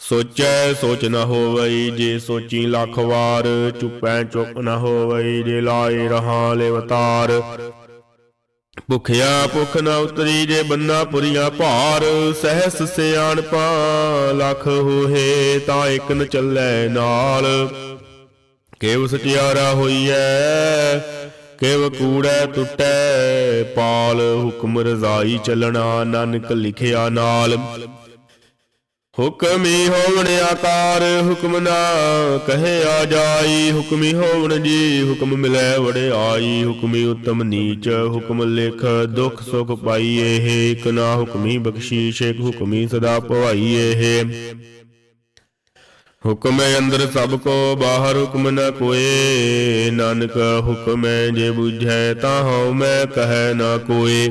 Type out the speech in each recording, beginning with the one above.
ਸੋਚੈ ਸੋਚ ਨ ਹੋਵਈ ਜੇ ਸੋਚੀ ਲੱਖ ਵਾਰ, ਚੁੱਪੈ ਚੁੱਪ ਨ ਹੋਵਈ ਜੇ ਲਾਏ ਰਹਾ ਲਿਵਤਾਰ ਭੁਖਿਆ ਭੁਖ ਨ ਉਤਰੀ ਜੇ ਬੰਨਾ ਪੁਰੀਆ ਭਾਰ, ਸਹਿਸ ਸਿਆਣਪਾ ਲੱਖ ਹੋਏ ਤਾਂ ਇਕ ਨ ਚੱਲੈ ਨਾਲ। ਕੇਵ ਸਚਿਆਰਾ ਹੋਈਐ, ਕੇਵ ਕੂੜੈ ਟੁੱਟੈ, ਪਾਲ ਹੁਕਮ ਰਜ਼ਾਈ ਚੱਲਣਾ, ਨਾਨਕ ਲਿਖਿਆ ਨਾਲ। ਹੁਕਮੀ ਹੋਵਣ ਆਕਾਰ, ਹੁਕਮ ਨਾ ਕਹੇ ਆ ਜਾਈ। ਹੁਕਮੀ ਹੋਵਣ ਜੀ, ਹੁਕਮ ਮਿਲੈ ਵਡਿਆਈ ਹੁਕਮੀ ਉਤਮ ਨੀਚ, ਹੁਕਮ ਲਿਖ ਦੁਖ ਸੁਖ ਪਾਈਏ ਹੈ। ਇਕ ਨਾ ਹੁਕਮੀ ਬਖਸ਼ੀਸ਼ ਇਕ ਹੁਕਮੀ ਸਦਾ ਭਵਾਈਏ ਹੈ। ਹੁਕਮ ਅੰਦਰ ਸਭ ਕੋ, ਬਾਹਰ ਹੁਕਮ ਨ ਕੋਏ। ਨਾਨਕ ਹੁਕਮ ਹੈ ਜੇ ਬੁਝੈ ਤਾਂ ਹਉ ਮੈਂ ਕਹੈ ਨਾ ਕੋਏ।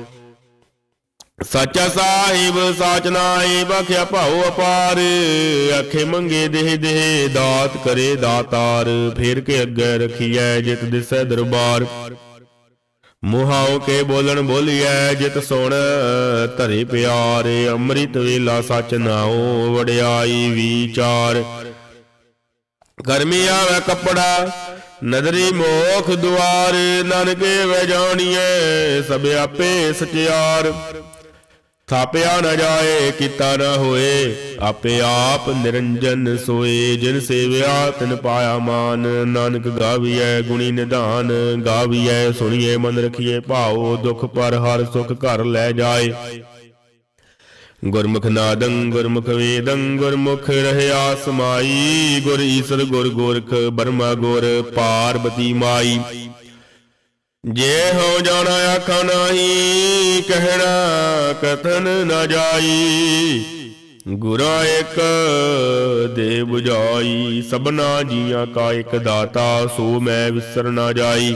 ਸਾਚਾ ਸਾਹਿਬ, ਸਾਚ ਨਾਏ ਬਖਿਆ ਭਾਉ ਅਪਾਰ। ਆਖੇ ਮੰਗੇ ਦੇਹ ਦੇਹ, ਦਾਤ ਕਰੇ ਦਾਤਾਰ। ਫੇਰ ਕੇ ਅੱਗੇ ਰਖੀਐ ਜਿਤ ਦਿਸੈ ਦਰਬਾਰ। ਮੁਹਾਉ ਕੇ ਬੋਲਣ ਬੋਲੀਐ ਜਿਤ ਸੁਣ ਧਰੇ ਪਿਆਰੇ। ਅੰਮ੍ਰਿਤ ਵੇਲਾ ਸਚ ਨਾਉ, ਵਡਿਆਈ ਵਿਚਾਰ। ਗਰਮੀ ਆਵੇ ਕੱਪੜਾ, ਨਦਰੀ ਮੋਖ ਦੁਆਰ। ਨਾਨਕੇ ਵੈ ਜਾਣੀਐ ਸਭ ਆਪੇ ਸਚਿਆਰ। ਥਾਪਿਆ ਨ ਜਾਏ, ਕੀਤਾ ਨ ਹੋਏ, ਆਪੇ ਆਪ ਨਿਰੰਜਨ ਸੋਏ, ਜਿਨ ਸੇਵਿਆ ਤਿਨ ਪਾਇਆ ਮਾਨ, ਨਾਨਕ ਗਾਵੀਐ ਗੁਣੀ ਨਿਧਾਨ, ਗਾਵੀਐ ਸੁਣੀਏ ਮਨ ਰਖੀਏ ਭਾਉ, ਦੁਖ ਪਰ ਹਰ ਸੁਖ ਘਰ ਲੈ ਜਾਏ। ਗੁਰਮੁਖ ਨਾਦੰ, ਗੁਰਮੁਖ ਵੇਦੰ, ਗੁਰਮੁਖ ਰਹਿਆ ਸਮਾਈ ਗੁਰ ਈਸਰ ਗੁਰ ਗੋਰਖ, ਬਰਮਾ ਗੁਰ, ਪਾਰਬਤੀ ਮਾਈ। ਜੇ ਹੋ ਜਾਣਾ ਆਖਾਂ ਨਾਹੀ, ਕਹਿਣਾ ਕਥਨ ਨਾ ਜਾਈ, ਗੁਰਾ ਇੱਕ ਦੇ 부ਝਾਈ ਸਭਨਾ ਜੀਆਂ ਕਾ ਇੱਕ ਦਾਤਾ, ਸੋ ਮੈਂ ਵਿਸਰ ਨਾ ਜਾਈ।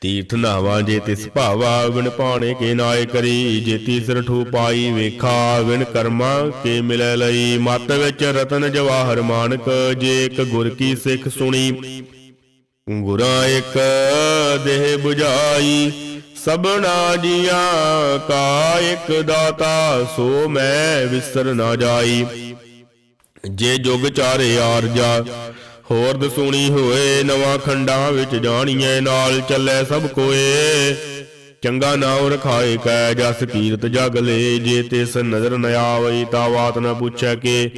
ਤੀਰਥ ਨਾਵਾ ਜੇ ਤਿਸ ਭਾਵਾ ਵਿਣ ਪਾਣੇ ਕੇ ਨਾਏ ਕਰੀ, ਜੇ ਤੀਸਰ ਠੂ ਪਾਈ ਵੇਖਾ ਵਿਣ ਕਰਮਾ ਕੇ ਮਿਲੈ ਲਈ। ਮਤ ਵਿੱਚ ਰਤਨ ਜਵਾਹਰ ਮਾਨਕ, ਜੇ ਇੱਕ ਗੁਰ ਕੀ ਸਿੱਖ ਸੁਣੀ ਗੁਰਾਂ ਇੱਕ ਦੇਹ 부ਝਾਈ ਸਭਨਾ ਜੀਆਂ ਕਾ ਇੱਕ ਦਾਤਾ, ਸੋ ਮੈਂ ਵਿਸਰ ਨਾ ਜਾਈ। ਜੇ ਜੁਗ ਚਾਰੇ ਆਰਜਾ, ਹੋਰ ਦਸੂਣੀ ਹੋਏ, ਨਵਾਂ ਖੰਡਾਂ ਵਿੱਚ ਜਾਣੀਏ ਨਾਲ ਚੱਲੇ ਸਭ ਕੋਏ। ਚੰਗਾ ਨਾਮ ਰਖਾਏ ਕੈ ਜਸ ਕੀਰਤ ਜਗ ਲੈ, ਜੇ ਤਿਸ ਨਜ਼ਰ ਨ ਆਵਈ, ਤਾ ਬਾਤ ਨ ਪੁੱਛੈ ਕੇ।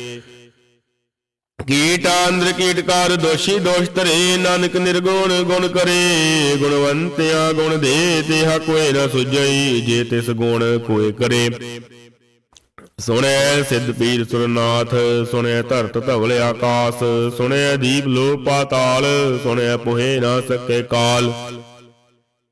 ਕੀਟ ਅੰਦਰ ਕੀਟਕਾਰ ਦੋਸ਼ੀ ਦੋਸ਼ ਧਰੇ, ਨਾਨਕ ਨਿਰਗੁਣ ਗੁਣ ਕਰੇ। ਗੁਣਵੰਤਿਆ ਗੁਣ ਦੇ ਤਿਹਾ ਕੋਏ ਨ ਸੁਝਈ, ਜੇ ਤਿਸ ਗੁਣ ਕੋਏ ਕਰੇ। ਸੁਣਿਆ ਸਿੱਧ ਪੀਰ ਸੁਰਨਾਥ ਸੁਣਿਆ ਧਰਤ ਧਵਲ ਆਕਾਸ ਸੁਣਿਆ ਦੀਪ ਲੋ ਪਾਤਾਲ ਸੁਣਿਆ ਪੁਹੇ ਨਾ ਸਕੇ ਕਾਲ।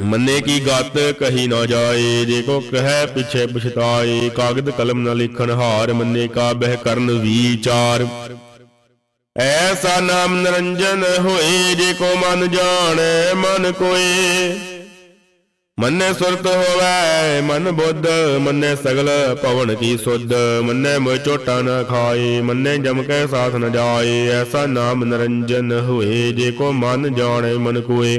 ਮੰਨੇ ਕੀ ਗਤ, ਕਹੀ ਨਾ ਜਾਏ, ਜੇ ਕੋ ਕਹੈ ਪਿਛੇ ਪਛਤਾਏ, ਕਾਗਦ ਕਲਮ ਨਾ ਲਿਖਣ ਹਾਰ, ਮੰਨੇ ਕਾ ਬਹਿ ਕਰਨ ਵਿਚਾਰ। ਐਸਾ ਨਾਮ ਨਿਰੰਜਨ ਹੋਏ, ਜੇ ਕੋ ਮਨ ਜਾਣੈ, ਮਨ ਕੋਏ। ਮੰਨੇ ਸੁਰਤ ਹੋਵੇ, ਮਨ ਬੁੱਧ, ਮੰਨੇ ਸਗਲ ਪਵਨ ਕੀ ਸੁਧ। ਮੰਨੇ ਮੋਇ ਝੋਟਾ ਨਾ ਖਾਏ, ਮੰਨੇ ਜਮ ਕੈ ਸਾਥ ਨ ਜਾਏ। ਐਸਾ ਨਾਮ ਨਿਰੰਜਨ ਹੋਏ, ਜੇ ਕੋ ਮਨ ਜਾਣੈ, ਮਨ ਕੋਏ।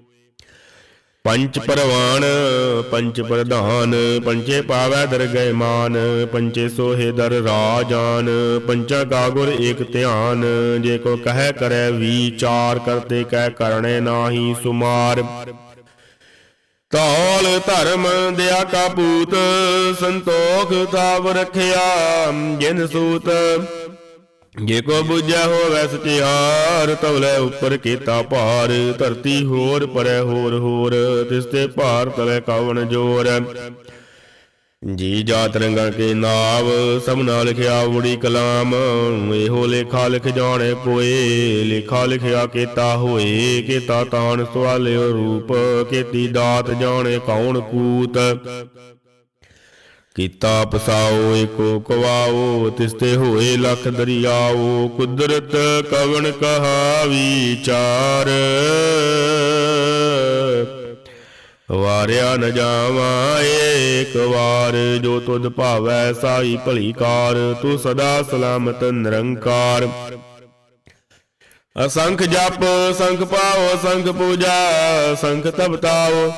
ਪੰਚ ਪਰਵਾਨ, ਪੰਚ ਪ੍ਰਧਾਨ, ਪੰਚੇ ਪਾਵੈ ਦਰਗਹਿ ਮਾਨ, ਪੰਚੇ ਸੋਹੇ ਦਰ ਰਾਜਾਨ, ਪੰਚਾ ਕਾਗੁਰ ਏਕ ਧਿਆਨ, ਜੇ ਕੋ ਕਹਿ ਕਰੈ ਵਿਚਾਰ, ਕਰਤੇ ਕਹਿ ਕਰਣੇ ਨਾਹੀ ਸੁਮਾਰ। ਤੌਲ ਧਰਮ ਦਿਆ ਕਾ ਪੂਤ, ਸੰਤੋਖ ਤਾਵ ਰਖਿਆ, ਜਿਨ ਸੂਤ ਜੇ ਕੋ ਬੁਝਿਆ ਹੋਵੈ ਸਚਿਆਰ ਤਵਲੇ ਉੱਪਰ ਕੀਤਾ ਭਾਰ। ਧਰਤੀ ਹੋਰ ਪਰੈ ਹੋਰ ਹੋਰ, ਤਿਸ ਤੇ ਭਾਰ ਤਲੇ ਕਵਣ ਜੋਰ। ਜੀ ਜਾਤ ਰੰਗਾਂ ਕੇ ਨਾਵ ਸਭਨਾ ਲਿਖਿਆ ਉੜੀ ਕਲਾਮ। ਇਹੋ ਲੇਖਾ ਲਿਖ ਜਾਣੇ ਕੋਏ ਲੇਖਾ ਲਿਖਿਆ ਕੀਤਾ ਹੋਏ। ਕੀਤਾ ਤਾਣ ਸਵਾਲਿਓ ਰੂਪ, ਕੀਤੀ ਦਾਤ ਜਾਣੇ ਕੌਣ ਕੂਤ। ਕੀਤਾ ਪਸਾਓ, ਏਕੋ ਕਵਾਓ ਤਿਸ ਤੇ ਹੋਏ ਲਖ ਦਰਿਆਓ, ਕੁਦਰਤ ਕਵਣ ਕਹਾ ਵਿਚਾਰ ਵਾਰਿਆ ਨ ਜਾਵਾਂ ਏਕ ਵਾਰ, ਜੋ ਤੁਧ ਭਾਵੈ ਸਾਈ ਭਲੀ ਕਾਰ, ਤੂੰ ਸਦਾ ਸਲਾਮਤ ਨਿਰੰਕਾਰ। ਅਸੰਖ ਜਪ, ਸੰਖ ਪਾਓ, ਸੰਖ ਪੂਜਾ, ਸੰਖ ਤਪਤਾਓ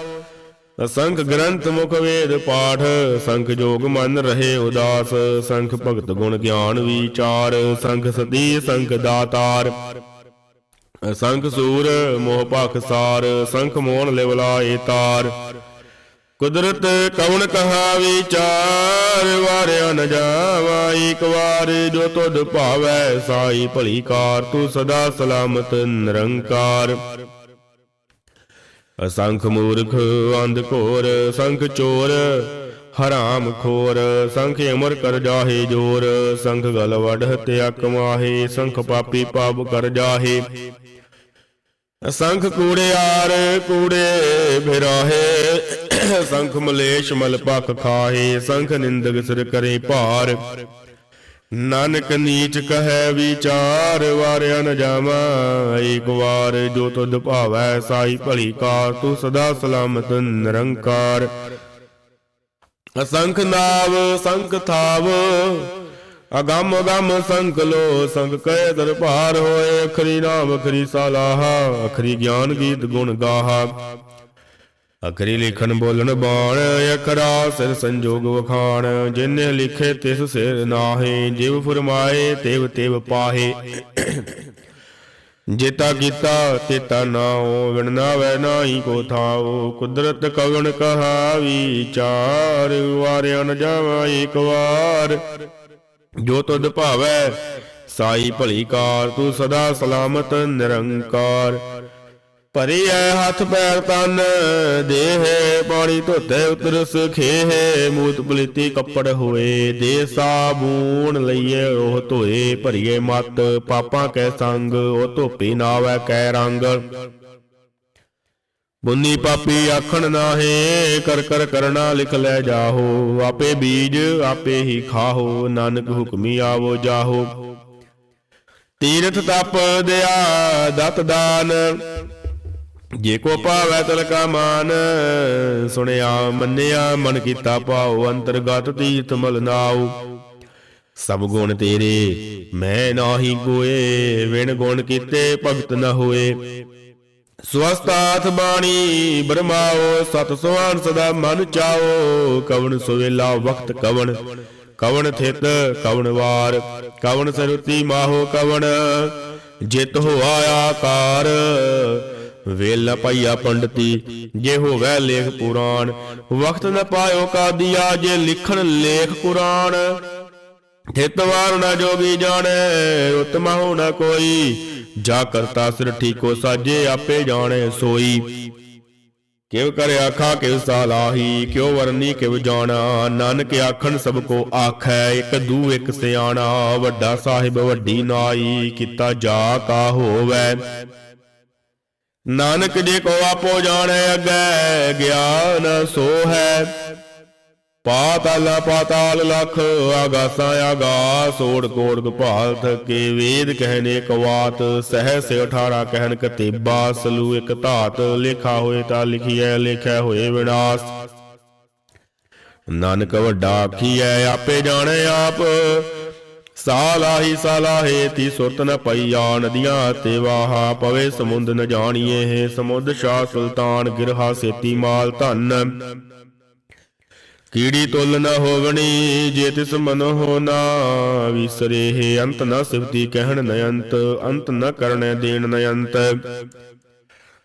ਅਸੰਖ ਗ੍ਰੰਥ ਮੁਖ ਵੇਦ ਪਾਠ, ਸੰਖ ਜੋਗ ਮਨ ਰਹੇ ਉਦਾਸ, ਸੰਖ ਭਗਤ ਗੁਣ ਗਿਆਨ ਵਿਚਾਰ, ਸੰਖ ਸਤੀ, ਸੰਖ ਦਾਤਾਰ। ਸੰਖ ਸੂਰ, ਮੋਹ ਭਖ ਸਾਰ, ਸੰਖ ਮੋਹਨ ਲਿਵਲਾਏ ਤਾਰ। ਕੁਦਰਤ ਕਵਣ ਕਹਾ ਵਿਚਾਰ ਵਾਰਿਆ ਨ ਜਾਵਾ ਏਕ ਵਾਰ, ਜੋ ਤੁਧ ਭਾਵੈ ਸਾਈ ਭਲੀ ਕਾਰ, ਤੂੰ ਸਦਾ ਸਲਾਮਤ ਨਿਰੰਕਾਰ। ਅਸੰਖ ਮੂਰਖ ਅੰਧ ਘੋਰ, ਸੰਖ ਚੋਰ, ਹਰਾਮ ਖੋਰ, ਸੰਖ ਅਮਰ ਕਰ ਜਾਹੇ ਜੋਰ, ਸੰਖ ਗਲ ਵਡ ਹਤਿਆ ਕਮਾਹੇ ਸੰਖ ਪਾਪੀ ਪਾਪ ਕਰ ਜਾਹੇ। ਸੰਖ ਕੂੜਿਆਰ ਕੂੜੇ ਫਿਰਾਹੇ ਸੰਖ ਮਲੇਸ਼ ਮਲ ਪਖ ਖਾਹੇ, ਸੰਖ ਨਿੰਦਕ ਸਿਰ ਕਰੇ ਭਾਰ। ਨਾਨਕ ਨੀਚ ਕਹੈ ਵਿਚਾਰ, ਵਾਰਿਆ ਨ ਜਾਵਾਂ ਏਕ ਵਾਰ ਜੋ ਤੁਧ ਭਾਵੈ ਸਾਈ ਭਲੀ ਕਾਰ, ਤੂੰ ਸਦਾ ਸਲਾਮਤ, ਨਿਰੰਕਾਰ। ਅਸੰਖ ਨਾਵ, ਸੰਖ ਥਾਵ, ਅਗੰਮ ਅਗੰਮ ਸੰਖ ਲੋ ਸੰਖ ਕੈ ਦਰਪਾਰ ਹੋਏ, ਅਖਰੀ ਨਾਮ, ਅਖਰੀ ਸਲਾਹਾ, ਅਖਰੀ ਗਿਆਨ ਗੀਤ ਗੁਣ ਗਾਹਾ। ਅਖਰੀ ਲਿਖਣ ਬੋਲਣ ਬਾਣ ਅਖਰਾ ਸਿਰ ਸੰਜੋਗ ਵਖਾਣ, ਜਿਨੇ ਲਿਖੇ ਤਿਸ ਸਿਰ ਨਾਹੇ, ਜਿਵ ਫਰਮਾਏ ਤਿਵ ਤਿਵ ਪਾਹੇ। ਜੇਤਾ ਕੀਤਾ ਤੇਤਾ ਨਾਉ, ਵਿਣ ਨਾਵੈ ਨਾਹੀ ਕੋ ਥਾਉ, ਕੁਦਰਤ ਕਵਣ ਕਹਾ ਵਿਚਾਰ ਵਾਰਿਆ ਨ ਜਾਵਾ ਏਕ ਵਾਰ। ਜੋ ਤੁਧ ਭਾਵੈ, ਸਾਈ ਭਲੀ ਕਾਰ, ਤੂੰ ਸਦਾ ਸਲਾਮਤ ਨਿਰੰਕਾਰ। ਭਰੀ ਐ ਹੱਥ ਪੈਰ ਤਨ, ਦੇਹ ਪਾਣੀ ਧੋਤੇ ਉਤਰ ਸੁਖੇ ਮੂਤ ਪਲੀਤੀ ਕੱਪੜ ਹੋਏ, ਦੇ ਸਾਬੂਨ ਲਈਏ ਉਹ ਧੋਏ, ਭਰੀਏ ਮਤ, ਪਾਪਾਂ ਕੈ ਸੰਗ, ਉਹ ਧੋਪੀ ਨਾਵੈ ਕੈ ਰੰਗ। ਬੁੰਨੀ ਪਾਪੀ ਆਖਣ ਨਾਹੇ, ਕਰ ਕਰ ਕਰਨਾ ਲਿਖ ਲੈ ਜਾਹੋ, ਆਪੇ ਬੀਜ ਆਪੇ ਹੀ ਖਾਹੋ, ਨਾਨਕ ਹੁਕਮੀ ਆਵੋ ਜਾਹੋ। ਤੀਰਥ ਤਪ ਦਿਆ ਦਤ ਦਾਨ ਜੇ ਕੋ ਪਾਵੈ ਤਲ ਕਾ ਮਾਨ, ਸੁਣਿਆ, ਮੰਨਿਆ, ਮਨ ਕੀਤਾ ਪਾਉ ਅੰਤਰਗਤ ਤੀਰਥ ਮਲ ਨਾਉ। ਸਭ ਗੁਣ ਤੇਰੇ, ਮੈਂ ਨਾਹੀ ਕੋਏ ਵਿਣ ਗੁਣ ਕੀਤੇ ਭਗਤ ਨ ਹੋਏ। ਸਵਸਤਾਥ ਬਾਣੀ, ਬਰਮਾਓ, ਸਤ ਸੁਹਾਨ ਸਦਾ ਮਨ ਚਾਓ। ਕਵਣ ਸੁਵੇਲਾ ਵਕਤ ਕਵਣ ਕਵਣ ਥਿਤ ਕਵਣ ਵਾਰ। ਕਵਣ ਸਰੂਤੀ ਮਾਹੋ ਕਵਣ, ਜਿਤ ਹੋਆ ਆਕਾਰ। ਵੇਲ ਨ ਪਾਈਆ ਪੰਡਤੀ, ਜੇ ਹੋਵੇ ਲੇਖ ਪੁਰਾਣ ਵਕਤ ਨ ਪਾਇਓ ਕਾਦੀਆ, ਜੇ ਲਿਖਣ ਲੇਖ ਕੁਰਾਨ। ਥਿਤ ਨ ਜੋਗੀ ਜਾਣੈ ਉਤਮ ਹੋ ਨ ਕੋਈ, ਜਾ ਕਰਤਾ ਸਿਰ ਠੀਕੋ ਸਾਜੇ, ਆਪੇ ਜਾਣੈ ਸੋਈ। ਕਿਵ ਕਰ ਆਖਾ, ਕਿਵ ਸਾਲਾਹੀ ਕਿਉ ਵਰਨੀ ਕਿਵ ਜਾਣਾ, ਨਾਨਕ ਆਖਣ ਸਭ ਕੋ ਆਖੈ, ਇਕ ਦੂ ਇਕ ਸਿਆਣਾ, ਵੱਡਾ ਸਾਹਿਬ ਵੱਡੀ ਨਾਈ, ਕੀਤਾ ਜਾ ਕਾ ਹੋਵੈ। ਨਾਨਕ ਜੇ ਕੋ ਆਪੋ ਜਾਣੈ ਅੱਗੇ ਗਿਆਨ ਸੋ ਹੈ। ਪਾਤਾਲ ਪਾਤਾਲ ਲਖ ਆਗਾਸਾਂ ਆਗਾਸ ਓੜ ਕੋੜ ਗਭਾਲ ਥਕੇ ਵੇਦ ਕਹਿਨੇ ਕਵਾਤ ਸਹਿ ਸੇ 18 ਕਹਿਨ ਕਤੇਬਾ ਸਲੂ ਇਕ ਧਾਤ, ਲਿਖਾ ਹੋਏ ਤਾਂ ਲਿਖੀਐ ਲਿਖਿਆ ਹੋਏ ਵਿਨਾਸ਼। ਨਾਨਕ ਵੱਡਾ ਆਖੀਐ, ਆਪੇ ਜਾਣੈ ਆਪ। ਸਾਲਾਹੀ ਸਾਲਾਹੇ ਤੀ ਸੁਰਤ ਨ ਪਈਆ ਨਦੀਆਂ ਤੇ ਵਾਹਾ, ਪਵੇ ਸਮੁੰਦ ਨ ਜਾਣੀਏ ਸਮੁੰਦ ਸ਼ਾਹ ਸੁਲਤਾਨ, ਗਿਰਹਾ ਸੇਤੀ ਮਾਲ ਧਨ। ਕੀੜੀ ਤੁਲ ਨ ਹੋਵਣੀ, ਜੇ ਤਿਸ ਮਨ ਹੋ ਨਾ ਵਿਸਰੇ ਹੈ, ਅੰਤ ਨ ਸਿਵਤੀ ਕਹਿਣ ਨ ਅੰਤ ਅੰਤ ਨ ਕਰਣੈ ਦੇਣ ਨ ਅੰਤ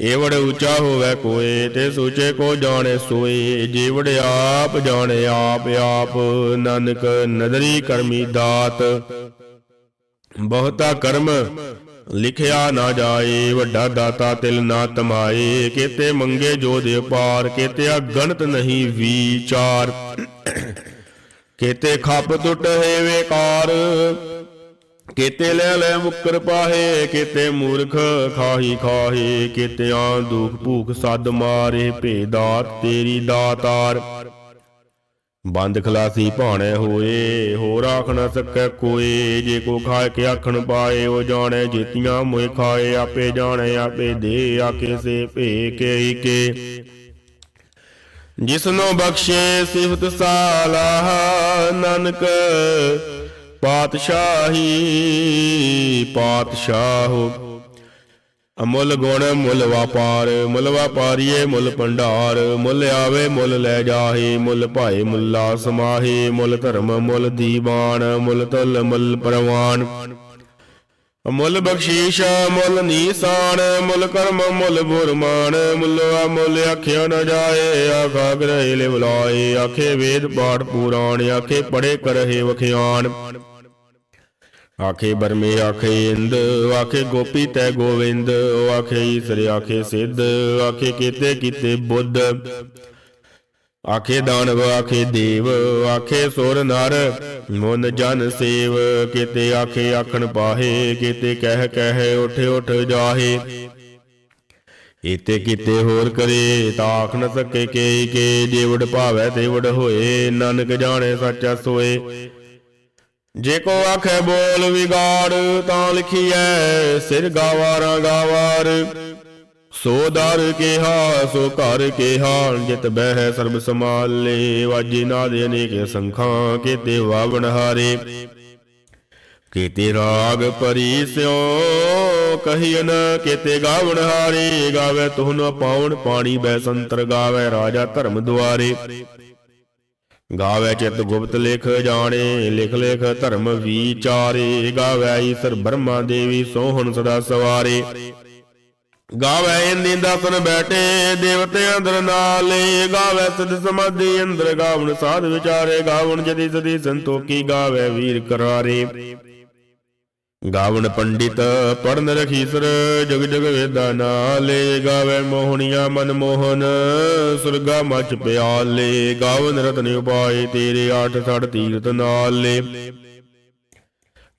ਏਵੜ ਊਚਾ ਹੋਵੇ ਕੋਏ ਤੇ ਸੂਚੇ ਕੋ ਜਾਣੇ ਸੋਏ ਜੀਵੜ ਆਪ ਜਾਣੇ ਆਪ ਆਪ ਨਾਨਕ ਨਦਰੀ ਕਰਮੀ ਦਾਤ। ਬਹੁਤਾ ਕਰਮ ਲਿਖਿਆ ਨਾ ਜਾਏ, ਵੱਡਾ ਦਾਤਾ ਤਿਲ ਨਾ ਤਮਾਏ। ਕੀਤੇ ਮੰਗੇ ਜੋ ਦੇ ਪਾਰ ਕੀਤੇ ਗਣਤ ਨਹੀਂ ਵਿਚਾਰ। ਕੀਤੇ ਖੱਪ ਟੁੱਟ ਹੈ ਵੇਕਾਰ ਕੀਤੇ ਲੈ ਲੈ ਮੁਕਰ ਪਾਹੇ, ਕੀਤੇ ਮੂਰਖ ਖਾਹੀ ਖਾਹੇ, ਕੀਤਿਆਂ ਦੁਖ ਭੂਖ ਸੱਦ ਮਾਰੇ, ਭੇਦਾਤ ਤੇਰੀ ਦਾਤਾਰ। ਬੰਦ ਖਲਾਸੀ ਭਾਣੇ ਹੋਏ, ਹੋਰ ਆਖ ਨਾ ਸਕੈ ਕੋਈ ਜੇ ਕੋ ਖਾਏ ਕੇ ਆਖਣ ਪਾਏ, ਉਹ ਜਾਣੇ ਜੀਤੀਆਂ ਮੋਏ ਖਾਏ, ਆਪੇ ਜਾਣੇ, ਆਪੇ ਦੇ ਆਕੇ ਸੇ ਭੇ ਕੇ ਕੇ। ਜਿਸਨੋ ਬਖਸ਼ੇ ਸਿਫਤ ਸਾਲਾਹ ਨਾਨਕ ਪਾਤਸ਼ਾਹੀ, ਪਾਤਸ਼ਾਹੋ। ਅਮੁੱਲ ਗੁਣ, ਮੁੱਲ ਵਪਾਰ, ਮੁੱਲ ਵਪਾਰੀਏ ਮੁੱਲ ਭੰਡਾਰ, ਮੁੱਲ ਆਵੇ ਮੁੱਲ ਲੈ ਜਾਹੇ, ਮੁੱਲ ਭਾਏ ਮੁੱਲਾ ਸਮਾਹੇ, ਮੁੱਲ ਧਰਮ ਮੁੱਲ ਦੀਵਾਨ, ਮੁੱਲ ਤੁਲ ਮੁੱਲ ਪ੍ਰਵਾਨ। ਮੁੱਲ ਬਖਸ਼ੀਸ਼, ਮੁੱਲ ਨੀਸਾਨ, ਮੁੱਲ ਕਰਮ, ਮੁੱਲ ਬੁਰਮਾਨ ਮੁੱਲ ਅਮੁੱਲ ਆਖਿਆ ਨ ਜਾਏ, ਆਖਾ ਗ੍ਰਹਿ ਲਿਵਲਾਏ, ਆਖੇ ਵੇਦ ਪਾਠ ਪੁਰਾਣ, ਆਖੇ ਪੜੇ ਕਰਹਿ ਵਖਿਆਨ। ਆਖੇ ਬਰਮੇ, ਆਖੇ ਇੰਦ, ਆਖੇ ਗੋਪੀ ਤੈ ਗੋਵਿੰਦ, ਆਖੇ ਈਸਰ, ਆਖੇ ਸਿੱਧ, ਆਖੇ ਕੀਤੇ ਕੀਤੇ ਬੁੱਧ। ਆਖੇ ਦਾਨਵ, ਆਖੇ ਦੇਵ, ਆਖੇ ਸੁਰ ਨਰ, ਮਨ ਜਨ ਸੇਵ, ਕੀਤੇ ਆਖੇ ਆਖਣ ਪਾਹੇ, ਕੀਤੇ ਕਹਿ ਕਹਿ ਉਠ ਉਠ ਜਾਹੇ। ਇਤੇ ਕੀਤੇ ਹੋਰ ਕਰੇ ਤਾਂ ਆਖ ਨ ਸਕੇ ਕੇ ਕੇ ਜੀਵੜ ਭਾਵੈ ਤੇਵੜ ਹੋਏ, ਨਾਨਕ ਜਾਣੇ ਸੱਚਾ ਸੋਏ। ਜੇ ਕੋ ਆਖੇ ਬੋਲ ਵਿਗਾੜ, ਤਾਂ ਲਿਖੀਐ, ਸਿਰ ਗਾਵਾਰਾਂ ਗਾਵਾਰ। ਸੋ ਦਰ ਕਿਹਾ, ਸੋ ਘਰ ਕਿਹਾ, ਜਿਤ ਬਹਿ ਸਰਬ ਸਮਾਲੇ ਵਾਜੀ ਨਾਦੇ ਅਨੇਕ ਸੰਖਾਂ, ਕੀਤੇ ਵਾਵਣ ਹਾਰੇ। ਕੀਤੇ ਰਾਗ ਪਰੀ ਸਿਓ ਕਹੀਨ ਕੀਤੇ ਗਾਵਣ ਹਾਰੇ। ਗਾਵੇ ਤੁਹਨ ਪਾਉਣ, ਪਾਣੀ ਬੈ ਸੰਤਰ ਗਾਵੇ ਰਾਜਾ ਧਰਮ ਦੁਆਰੇ। ਗਾਵੇ ਚਿਤ ਗੁਪਤ ਲਿਖ ਜਾਣੇ, ਲਿਖ ਲਿਖ ਧਰਮ ਵਿਚਾਰੇ। ਗਾਵੇ ਈਸਰ ਬ੍ਰਹਮਾ ਦੇਵੀ ਸੋਹਣ ਸਦਾ ਸਵਾਰੇ। ਗਾਵੇ ਇੰਦੀ ਦਸਨ ਬੈਠੇ, ਦੇਵਤੇ ਅੰਦਰ ਨਾਲੇ। ਗਾਵੇ ਸਦ ਸਮਾਧੀ ਅੰਦਰ ਗਾਵਣ ਸਾਧ ਵਿਚਾਰੇ। ਗਾਵਣ ਜਦੀ ਸਦੀ ਸੰਤੋਖੀ ਗਾਵੇ ਵੀਰ ਕਰਾਰੇ। ਗਾਵਣ ਪੰਡਿਤ ਪੜਨ ਰਖੀਸਰ, ਜਗ ਜਗ ਵੇਦਾ ਨਾਲੇ, ਗਾਵੇ ਮੋਹਣੀਆਂ ਮਨ ਮੋਹਨ, ਸੁਰਗਾ ਮਚ ਪਿਆਲੇ, ਗਾਵਨ ਰਤਨ ਉਪਾਏ ਤੇਰੇ ਆਠ ਸੜ ਤੀਰਤ ਨਾਲੇ।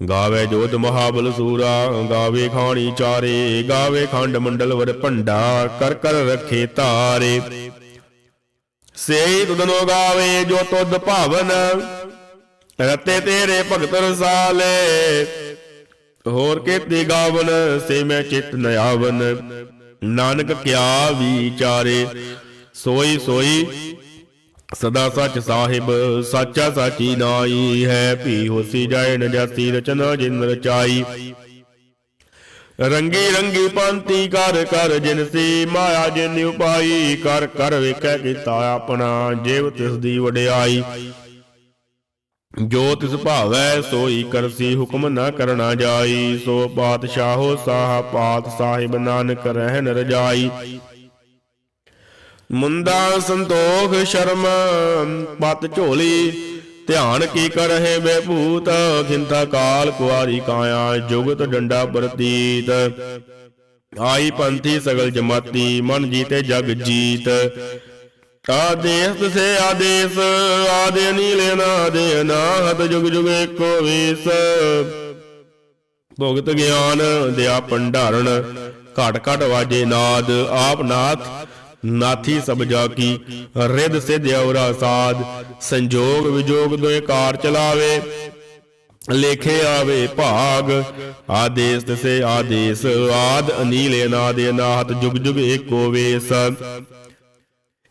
ਗਾਵੇ ਜੋਤ ਮਹਾਬਲ ਸੂਰਾ, ਗਾਵੇ ਖਾਣੀ ਚਾਰੇ, ਗਾਵੇ ਖੰਡ ਮੰਡਲ ਵਰ ਭੰਡਾ, ਕਰ ਕਰ ਰਖੇ ਧਾਰੇ ਸੇਈ ਤੁਧਨੋ ਗਾਵੇ ਜੋ ਤੁਧ ਭਾਵਨ, ਰਤੇ ਤੇਰੇ ਭਗਤ ਰਸਾਲੇ। ਹੋਰ ਕੇਤੇ ਗਾਵਨ, ਸੇ ਮੈਂ ਚਿਤ ਨ ਆਵਨ। ਨਾਨਕ ਕਿਆ ਵਿਚਾਰੇ, ਸੋਈ ਸੋਈ ਸਦਾ ਸੱਚ ਸਾਹਿਬ, ਸਾਚਾ ਸਾਚੀ ਨਾਈ ਹੈ। ਭੀ ਹੋਸੀ ਜਾਏ ਨ ਜਾਤੀ ਰਚਨਾ ਜਿਨ ਰਚਾਈ। ਰੰਗੀ ਰੰਗੀ ਪੰਤੀ ਕਰ ਕਰ ਜਿਨ ਸੀ, ਮਾਇਆ ਜਿਨ ਉਪਾਈ, ਕਰ ਕਰ ਵੇਖੈ ਕੀਤਾ ਆਪਣਾ, ਜਿਵ ਤਿਸ ਦੀ ਵਡਿਆਈ। ਜੋ ਤਿਸ ਭਾਵੈ ਸੋਈ ਕਰਸੀ ਹੁਕਮ ਨਾ ਕਰਨਾ ਜਾਈ, ਸੋ ਪਾਤਸ਼ਾਹੋ ਸਾਹ ਪਾਤ ਸਾਹਿਬ ਨਾਨਕ ਰਹਿਨ ਰਜਾਈ। ਮੁੰਦਾ ਸੰਤੋਖ ਸ਼ਰਮ, ਪਤ ਝੋਲੀ, ਧਿਆਨ ਕੀ ਕਰਹਿ ਬੇ ਭੂਤ ਖਿੰਤਾ ਕਾਲ ਕੁਆਰੀ ਕਾਇਆ, ਜੁਗਤ ਡੰਡਾ ਪ੍ਰਤੀਤ। ਆਈ ਪੰਥੀ ਸਗਲ ਜਮਾਤੀ, ਮਨ ਜੀਤੇ ਜਗ ਜੀਤ। ਆਦੇਸ ਸੇ ਆਦੇਸ, ਆਦੇ ਨੀਲੇ ਨਾ ਦੇ ਅਨਾਹਤ ਜੁਗ ਜੁਗ ਏਕੋ ਵੇਸ। ਭੁਗਤ ਗਿਆਨ ਦਿਆ ਭੰਡਾਰਣ, ਘਟ ਘਟ ਵਾਜੇ ਨਾਦ, ਆਪ ਨਾਥ, ਨਾਥੀ ਸਭ ਜਾ ਕੀ ਰਿੱਧ ਸਿਧ ਔਰਾ ਸਾਧ, ਸੰਜੋਗ ਵਿਜੋਗ ਦੋਏ ਕਾਰ ਚਲਾਵੇ। ਲੇਖੇ ਆਵੇ ਭਾਗ, ਆਦੇਸ ਤਸੇ ਆਦੇਸ, ਆਦ ਅਨੀਲ ਅਨਾਦ, ਅਨਾਹਤ ਜੁਗ ਜੁਗ ਏਕੋ ਵੇਸ।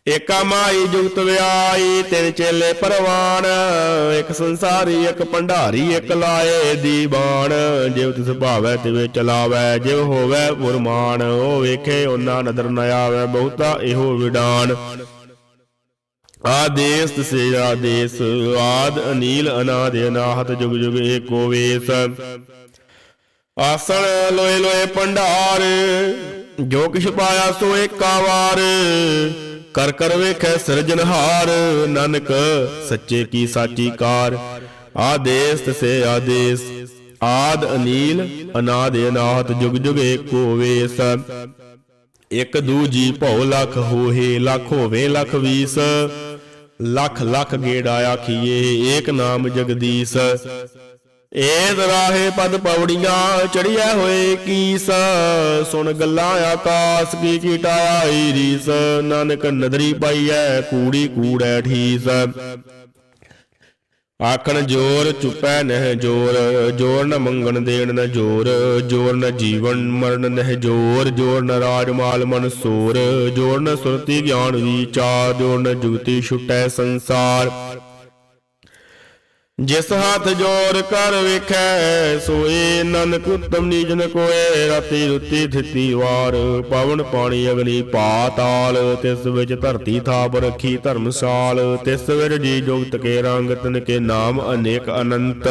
ਏਕਾ ਮਾਈ ਜੁਗਤ ਵਿਆਈ, ਤਿੰਨ ਚੇਲੇ ਪਰਵਾਨ। ਇਕ ਸੰਸਾਰੀ, ਇੱਕ ਭੰਡਾਰੀ, ਇੱਕ ਲਾਏ ਦੀਵਾਨ ਜਿਵ ਤਿਸ ਭਾਵੈ, ਤਿਵੇਂ ਚਲਾਵੈ ਜਿਵ ਹੋਵੈ ਗੁਰਮਾਨ ਉਹ ਵੇਖੇ, ਉਹਨਾਂ ਨਦਰ ਨ ਆਵੈ, ਬਹੁਤਾ ਇਹੋ ਵਿਡਾਨ। ਆਦੇਸ, ਤਸੇ ਆਦੇਸ, ਆਦ ਅਨੀਲ ਅਨਾਦ ਅਨਾਹਤ, ਜੁਗ ਜੁਗ ਏਕੋ ਵੇਸ। ਆਸਣ ਲੋਏ ਲੋਏ ਭੰਡਾਰ, ਜੋ ਕਿਛ ਪਾਇਆ ਸੋ ਏਕਾ ਵਾਰ। ਕਰ ਕਰ ਵੇਖੈ ਸਿਰਜਨਹਾਰ ਨਾਨਕ ਸੱਚੇ ਕੀ ਸਾਚੀ ਕਾਰ। ਆਦੇਸ ਤਸੇ ਆਦੇਸ, ਆਦ ਅਨੀਲ, ਅਨਾਦ ਅਨਾਹਤ ਜੁਗ ਜੁਗ ਏਕੋ ਵੇਸ। ਇਕ ਦੂਜੀ ਭਉ ਲਖ ਹੋਏ ਲਖ ਹੋਵੇ ਲਖ ਵੀਸ। ਲੱਖ ਲੱਖ ਗੇੜਾ ਆਖੀਏ, ਏਕ ਨਾਮ ਜਗਦੀਸ਼। ਏਦ ਰਾਹੇ ਪਦ ਪੌੜੀਆਂ ਚੜਿਆ ਹੋਏ ਕੀਸ, ਸੁਣ ਗੱਲਾਂ ਆਕਾਸ ਕੀ ਕੀਟਾਇਆ ਰੀਸ, ਨਾਨਕ ਨਦਰੀ ਪਾਈਐ, ਕੂੜੀ ਕੂੜੈ ਠੀਸ। ਆਖਣ ਜੋਰ ਚੁਪੈ ਨਹਿ ਜੋਰ ਜੋਰ ਨ ਮੰਗਣ ਦੇਣ ਨ ਜੋਰ ਜੋਰ ਨ ਜੀਵਨ ਮਰਨ ਨਹਿ ਜੋਰ ਜੋਰ ਨ ਰਾਜ ਮਾਲ ਮਨ ਸੋਰ, ਜੋਰ ਨ ਸੁਰਤੀ ਗਿਆਨ ਵਿਚਾਰ, ਜੋਰ ਨ ਜੁਗਤੀ ਛੁਟੈ ਸੰਸਾਰ। ਜਿਸ ਹੱਥ ਜੋਰ ਕਰ ਵੇਖੈ, ਸੋਏ ਨਾਨਕ ਉਤਮ ਨੀਜਨ ਕੋਏ। ਰਾਤੀ ਰੁੱਤੀ ਥਿੱਤੀ ਵਾਰ, ਪਵਨ ਪਾਣੀ ਅਗਨੀ ਪਾਤਾਲ। ਤਿਸ ਵਿੱਚ ਧਰਤੀ ਥਾਪ ਰੱਖੀ ਧਰਮਸਾਲ। ਤਿਸ ਵਿੱਚ ਜੀ ਜੁਗਤ ਕੇ ਰੰਗ ਤਨ ਕੇ ਨਾਮ ਅਨੇਕ ਅਨੰਤ।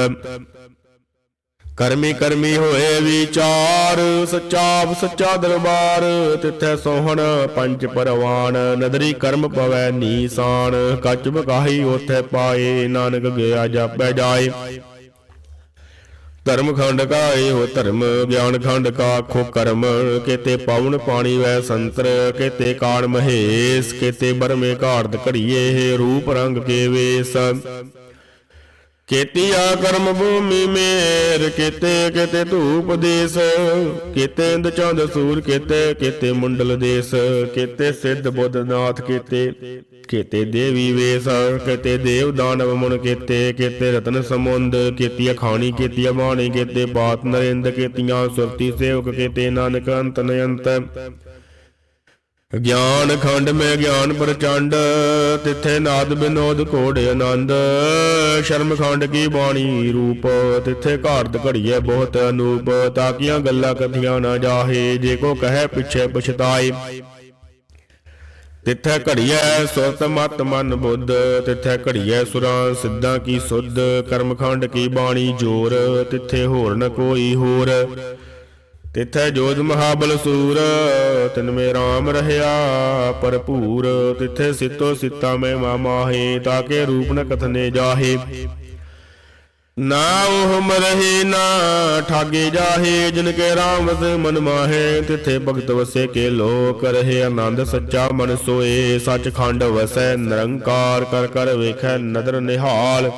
ਕਰਮੀ ਕਰਮੀ ਹੋਏ ਵਿਚਾਰ, ਸੱਚਾ ਸੱਚਾ ਦਰਬਾਰ, ਤਿੱਥੈ ਸੋਹਣ ਪੰਜ ਪਰਵਾਨ, ਨਦਰੀ ਕਰਮ ਪਵੈ ਨੀਸਾਨ, ਕੱਚ ਬਕਾਹੀ ਉਥੇ ਪਾਏ, ਨਾਨਕ ਗਿਆ ਜਾਪੈ ਜਾਏ। ਧਰਮ ਖੰਡ ਕਾ ਇਹੋ ਧਰਮ ਗਿਆਨ ਖੰਡ ਕਾ ਖੋ ਕਰਮ, ਕੇਤੇ ਪਾਵਨ ਪਾਣੀ ਵੈ ਸੰਤਰ, ਕੇਤੇ ਕਾਣ ਮਹੇਸ਼, ਕੇਤੇ ਬਰਮੇ ਘਾੜਤ ਘੜੀਏ, ਰੂਪ ਰੰਗ ਕੇ ਵੇਸ। ਕੇਤੀਆ ਕਰਮ ਭੂਮੀ ਮੇਰ, ਕੀਤੇ ਕੀਤੇ ਧੂਪ ਦੇਸ, ਕੀਤੇ ਇੰਦ ਚੰਦ ਸੂਰ, ਕੀਤੇ ਕੀਤੇ ਮੁੰਡਲ ਦੇਸ, ਕੀਤੇ ਸਿੱਧ ਬੁੱਧ ਨਾਥ ਕੀਤੇ ਕੀਤੇ ਦੇਵੀ ਵੇਸ, ਕੀਤੇ ਦੇਵ ਦਾਨਵ ਮੁਨ ਕੀਤੇ ਕੀਤੇ ਰਤਨ ਸਮੁੰਦ, ਕੀਤੀਆ ਖਾਣੀ, ਕੀਤੀਆ ਬਾਣੀ, ਕੀਤੇ ਬਾਤ ਨਰਿੰਦ, ਕੀਤੀਆਂ ਸੁਰਤੀ ਸੇਵਕ, ਕੀਤੇ ਨਾਨਕ ਅੰਤ ਨਯੰਤ ਗਿਆਨ ਖੰਡ ਮੈਂ ਗਿਆਨ ਪ੍ਰਚੰਡ, ਤਿੱਥੇ ਨਾਦ ਬਿਨੋਦ ਕੋੜ ਆਨੰਦ। ਸ਼ਰਮ ਖੰਡ ਕੀ ਬਾਣੀ ਰੂਪ, ਤਿੱਥੇ ਘਾਰਤ ਘੜੀਏ ਬਹੁਤ ਅਨੂਪ। ਤਾਕੀਆਂ ਗੱਲਾਂ ਕਥੀਆਂ ਨਾ ਜਾਹੇ, ਜੇ ਕੋ ਕਹੇ ਪਿਛੇ ਪਛਤਾਏ। ਤਿੱਥੇ ਘੜੀਐ ਸੁਰਤ ਮਤ ਮਨ ਬੁੱਧ, ਤਿੱਥੇ ਘੜੀਐ ਸੁਰਾਂ ਸਿੱਧਾਂ ਕੀ ਸੁਧ। ਕਰਮਖੰਡ ਕੀ ਬਾਣੀ ਜੋਰ, ਤਿੱਥੇ ਹੋਰ ਨ ਕੋਈ ਹੋਰ। ਤਿਥੈ ਜੋਜ ਮਹਾਬਲ ਸੂਰ ਤਿਨ ਮੇ RAM ਰਹਿਆ ਭਰਪੂਰ। ਤਿੱਥੇ ਸਿੱਤੋ ਸਿੱਤਾ ਮੈਂ ਮਾਮਾਹੇ ਤਾਕੇ ਰੂਪ ਨ ਕਥਨੇ ਜਾਹੇ। ਨਾ ਉਹ ਮਰਹੇ, ਨਾ ਠਾਗੇ ਜਾਹੇ, ਜਿਨ ਕੇ RAM ਵਸ ਮਨ ਮਾਹੇ। ਤਿਥੇ ਭਗਤ ਵਸੇ ਕੇ ਲੋਕ ਰਹੇ, ਆਨੰਦ ਸੱਚਾ ਮਨ ਸੋਏ। ਸੱਚਖੰਡ ਵਸੈ ਨਿਰੰਕਾਰ, ਕਰ ਕਰ ਵੇਖੈ ਨਦਰ ਨਿਹਾਲ।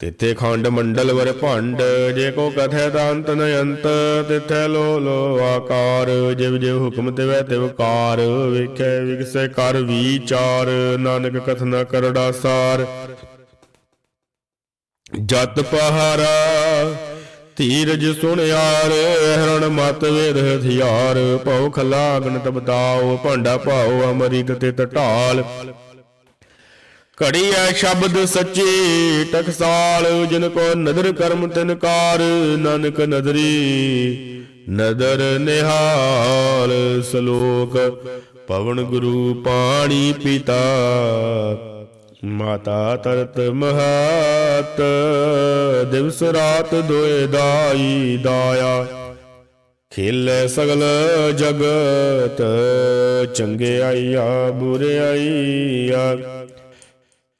ਤਿਥੇ ਖੰਡ ਮੰਡਲ ਵਰ ਭੰਡ, ਜੇ ਕੋ ਕਥੈ ਦੰਤ ਨ ਅੰਤ, ਤਿਥੈ ਲੋ ਲੋ ਆਕਾਰ, ਜਿਵ ਜਿਵ ਹੁਕਮ ਤਿਵੈ ਤਿਵ ਕਾਰ, ਵੇਖੈ ਵਿਗਸੈ ਕਰ ਵਿਚਾਰ, ਨਾਨਕ ਕਥਨਾ ਕਰੜਾ ਸਾਰ ਜਤ ਪਹਾਰਾ, ਧੀਰਜ ਸੁਣਿਆਰ, ਹਰਣ ਮਤ ਵੇਦ ਹਥਿਆਰ, ਭਉ ਖਲਾ ਗਣਤ ਭਾਂਡਾ ਭਾਉ ਅਮਰਿਕ ਤੇ ਢਾਲ। ਘੜੀ ਐ ਸ਼ਬਦ ਸੱਚੀ ਟਕਸਾਲ ਜਿਨ ਕੋ ਨਦਰ ਕਰਮ ਤਿਨਕਾਰ ਨਾਨਕ ਨਦਰੀ ਨਦਰ ਨਿਹਾਲ ਸ਼ਲੋਕ। ਪਵਨ ਗੁਰੂ ਪਾਣੀ ਪਿਤਾ, ਮਾਤਾ ਤਰਤ ਮਹਾਤ, ਦਿਵਸ ਰਾਤ ਦੋਏ ਦਾਈ ਦਾਇਆ। ਖੇਲ ਸਗਲ ਜਗਤ, ਚੰਗੇ ਆਈਆ।